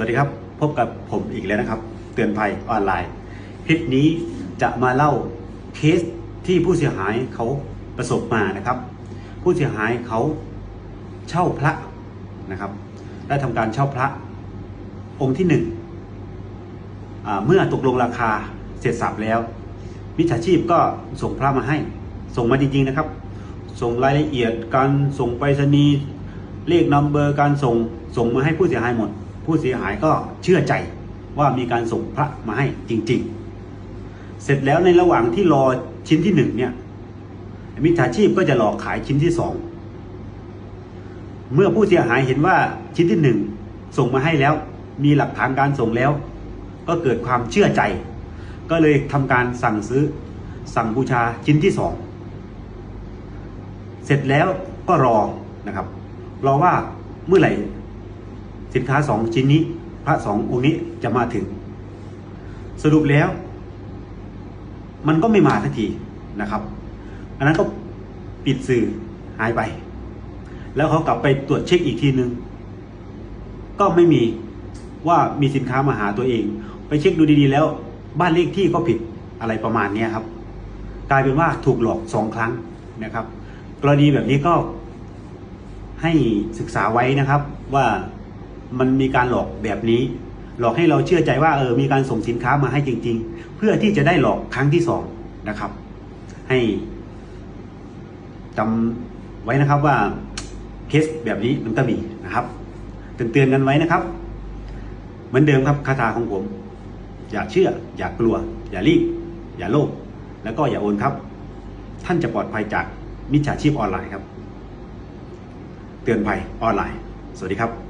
วัสดีครับพบกับผมอีกแล้วนะครับ เตือนภัยออนไลน์คลิปนี้จะมาเล่าเคสที่ผู้เสียหายเขาประสบมานะครับ ผู้เสียหายเขาเช่าพระนะครับ ได้ทำการเช่าพระองค์ที่หนึ่งเมื่อตกลงราคาเสร็จสับแล้วมิจฉาชีพก็ส่งพระมาให้ ส่งมาจริงๆนะครับ ส่งรายละเอียดการส่งไปรษณีย์เลขนัมเบอร์การส่งส่งมาให้ผู้เสียหายหมด ผู้เสียหายก็เชื่อใจว่ามีการส่งพระมาให้จริง ๆ เสร็จแล้วในระหว่างที่รอชิ้นที่หนึ่งเนี่ยมิจฉาชีพก็จะหลอกขายชิ้นที่สองเมื่อผู้เสียหายเห็นว่าชิ้นที่หนึ่งส่งมาให้แล้ว มีหลักฐานการส่งแล้ว ก็เกิดความเชื่อใจ ก็เลยทำการสั่งซื้อสั่งบูชาชิ้นที่สองเสร็จแล้วก็รอนะครับ รอว่าเมื่อไหร่ สินค้าสองชิ้นนี้ พระสององค์นี้จะมาถึง สรุปแล้ว มันก็ไม่มาทันทีนะครับ อันนั้นก็ปิดสื่อหายไป แล้วเขากลับไปตรวจเช็คอีกทีนึง ก็ไม่มีว่ามีสินค้ามาหาตัวเอง ไปเช็คดูดีๆ แล้ว บ้านเลขที่ก็ผิดอะไรประมาณนี้ครับ กลายเป็นว่าถูกหลอกสองครั้งนะครับ กรณีแบบนี้ก็ให้ศึกษาไว้นะครับว่า มันมีการหลอกแบบนี้ หลอกให้เราเชื่อใจว่าเออมีการส่งสินค้ามาให้จริง ๆ เพื่อที่จะได้หลอกครั้งที่สองนะครับ ให้จำไว้นะครับว่าเคสแบบนี้มันก็มีนะครับเตือนๆกันไว้นะครับ เหมือนเดิมครับคาถาของผม อย่าเชื่อ อย่ากลัว อย่ารีบ อย่าโลภแล้วก็อย่าโอนครับ ท่านจะปลอดภัยจากมิจฉาชีพออนไลน์ครับ เตือนภัยออนไลน์ สวัสดีครับ